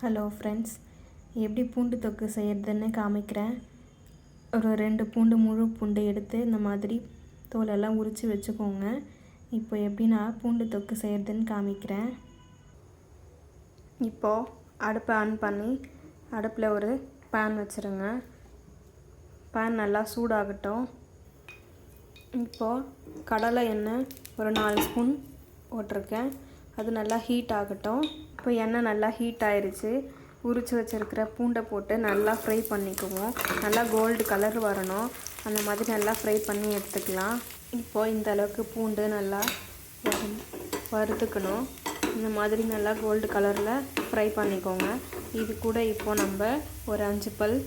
Hello friends எப்படி பூண்டு தொக்கு செய்கிறதுன்னு காமிக்கிறேன். ஒரு ரெண்டு பூண்டு முழு பூண்டு எடுத்து இந்த மாதிரி தோலெல்லாம் உரித்து வச்சுக்கோங்க. இப்போ எப்படி நான் பூண்டு தொக்கு செய்கிறதுன்னு காமிக்கிறேன். இப்போது அடுப்பை ஆன் பண்ணி அடுப்பில் ஒரு பேன் வச்சுருங்க. பேன் நல்லா சூடாகட்டும். இப்போது கடலை எண்ணெய் ஒரு நாலு ஸ்பூன் போட்டிருக்கேன். அது நல்லா ஹீட் ஆகட்டும். இப்போ எண்ணெய் நல்லா ஹீட் ஆயிடுச்சு உரித்து வச்சுருக்கிற பூண்டை போட்டு நல்லா ஃப்ரை பண்ணிக்குவோம். நல்லா கோல்டு கலர் வரணும். அந்த மாதிரி நல்லா ஃப்ரை பண்ணி எடுத்துக்கலாம். இப்போது இந்த அளவுக்கு பூண்டு நல்லா வறுத்துக்கணும். இந்த மாதிரி நல்லா கோல்டு கலரில் ஃப்ரை பண்ணிக்கோங்க. இது கூட இப்போது நம்ம ஒரு அஞ்சு பல்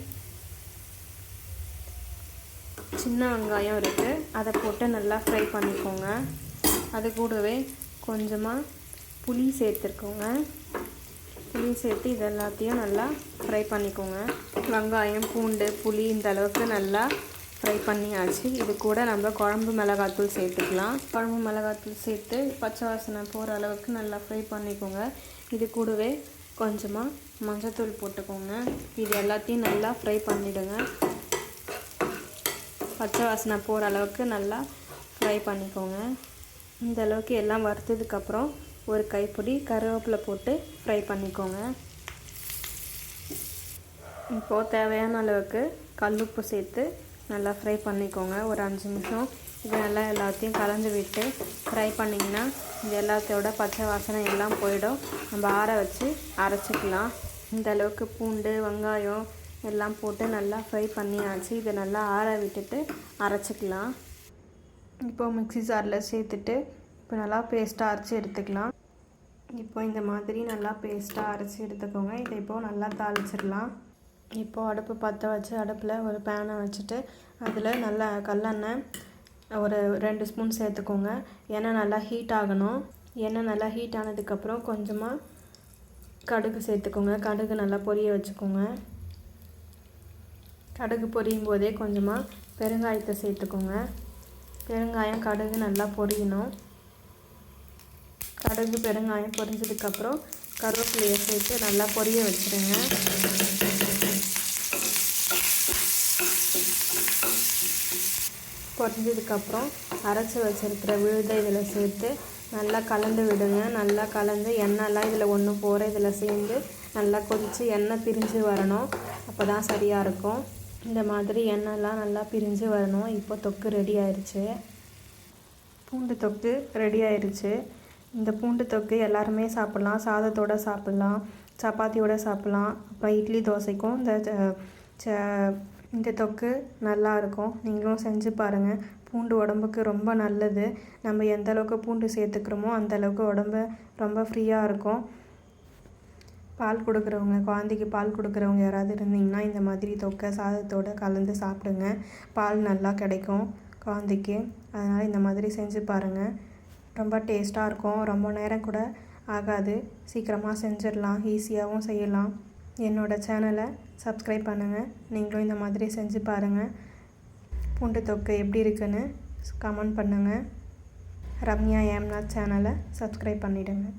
சின்ன வெங்காயம் இருக்குது அதை போட்டு நல்லா ஃப்ரை பண்ணிக்கோங்க. அது கூடவே கொஞ்சமாக புளி சேர்த்துருக்கோங்க. புளி சேர்த்து இது எல்லாத்தையும் நல்லா ஃப்ரை பண்ணிக்கோங்க. வெங்காயம் பூண்டு புளி இந்த அளவுக்கு நல்லா ஃப்ரை பண்ணியாச்சு. இது கூட நம்ம குழம்பு மிளகாத்தூள் சேர்த்துக்கலாம். குழம்பு மிளகாத்தூள் சேர்த்து பச்சை வாசனை போகிற அளவுக்கு நல்லா ஃப்ரை பண்ணிக்கோங்க. இது கூடவே கொஞ்சமாக மஞ்சத்தூள் போட்டுக்கோங்க. இது எல்லாத்தையும் நல்லா ஃப்ரை பண்ணிவிடுங்க பச்சை வாசனை போகிற அளவுக்கு நல்லா ஃப்ரை பண்ணிக்கோங்க. இந்த அளவுக்கு எல்லாம் வறுத்ததுக்கப்புறம் ஒரு கைப்பிடி கருவேப்பிலை போட்டு ஃப்ரை பண்ணிக்கோங்க. இப்போது தேவையான அளவுக்கு கல்லுப்பு சேர்த்து நல்லா ஃப்ரை பண்ணிக்கோங்க. ஒரு அஞ்சு நிமிஷம் இது நல்லா எல்லாத்தையும் கலந்து விட்டு ஃப்ரை பண்ணிங்கன்னா இது எல்லாத்தையோட பச்சை வாசனை எல்லாம் போயிடும். நம்ம ஆற வச்சு அரைச்சிக்கலாம். இந்த அளவுக்கு பூண்டு வெங்காயம் எல்லாம் போட்டு நல்லா ஃப்ரை பண்ணியாச்சு. இதை நல்லா ஆற விட்டுட்டு அரைச்சிக்கலாம். இப்போது மிக்சி ஜாரில் சேர்த்துட்டு இப்போ நல்லா பேஸ்ட்டாக அரைச்சி எடுத்துக்கலாம். இப்போ இந்த மாதிரி நல்லா பேஸ்ட்டாக அரைச்சி எடுத்துக்கோங்க. இதை இப்போது நல்லா தாளிச்சிடலாம். இப்போது அடுப்பு பற்ற வச்சு அடுப்பில் ஒரு பேனை வச்சுட்டு அதில் நல்லா கல்லெண்ணெய் ஒரு ரெண்டு ஸ்பூன் சேர்த்துக்கோங்க. எண்ணெய் நல்லா ஹீட் ஆகணும். எண்ணெய் நல்லா ஹீட் ஆனதுக்கப்புறம் கொஞ்சமாக கடுகு சேர்த்துக்கோங்க. கடுகு நல்லா பொரிய வச்சுக்கோங்க. கடுகு பொரியும் போதே கொஞ்சமாக பெருங்காயத்தை சேர்த்துக்கோங்க. பெருங்காயம் கடுகு நல்லா பொரியணும். கடுகு பெருங்காயம் பொரிஞ்சதுக்கப்புறம் கருவேப்பிலையை சேர்த்து நல்லா பொரிய வச்சுருங்க. பொரிஞ்சதுக்கப்புறம் அரைச்சி வச்சுருக்கிற விழுதை இதில் சேர்த்து நல்லா கலந்து விடுங்க. நல்லா கலந்து எண்ணெய்லாம் இதில் ஒன்று போகிற இதில் சேர்ந்து நல்லா கொதித்து எண்ணெய் பிரிஞ்சு வரணும். அப்போ தான் சரியாக இருக்கும். இந்த மாதிரி எண்ணெய்லாம் நல்லா பிரிஞ்சு வரணும். இப்போ தொக்கு ரெடி ஆயிடுச்சு. பூண்டு தொக்கு ரெடி ஆயிடுச்சு. இந்த பூண்டு தொக்கு எல்லாருமே சாப்பிட்லாம். சாதத்தோடு சாப்பிட்லாம். சப்பாத்தியோடு சாப்பிட்லாம். அப்புறம் இட்லி தோசைக்கும் இந்த இந்த தொக்கு நல்லாயிருக்கும் நீங்களும் செஞ்சு பாருங்கள் பூண்டு உடம்புக்கு ரொம்ப நல்லது. நம்ம எந்த அளவுக்கு பூண்டு சேர்த்துக்கிறோமோ அந்த அளவுக்கு உடம்பு ரொம்ப ஃப்ரீயாக இருக்கும். பால் கொடுக்குறவங்க குழந்தைக்கு பால் கொடுக்குறவங்க யாராவது இருந்தீங்கன்னா இந்த மாதிரி தொக்கை சாதத்தோடு கலந்து சாப்பிடுங்க. பால் நல்லா கிடைக்கும் குழந்தைக்கு. அதனால் இந்த மாதிரி செஞ்சு பாருங்கள் ரொம்ப டேஸ்ட்டாக இருக்கும். ரொம்ப நேரம் கூட ஆகாது. சீக்கிரமாக செஞ்சிடலாம். ஈஸியாகவும் செய்யலாம். என்னோடய சேனலை சப்ஸ்கிரைப் பண்ணுங்கள் நீங்களும் இந்த மாதிரி செஞ்சு பாருங்கள் பூண்டு தொக்கு எப்படி இருக்குன்னு கமெண்ட் பண்ணுங்கள் ரம்யா ஏம்நாத் சேனலை சப்ஸ்கிரைப் பண்ணிவிடுங்க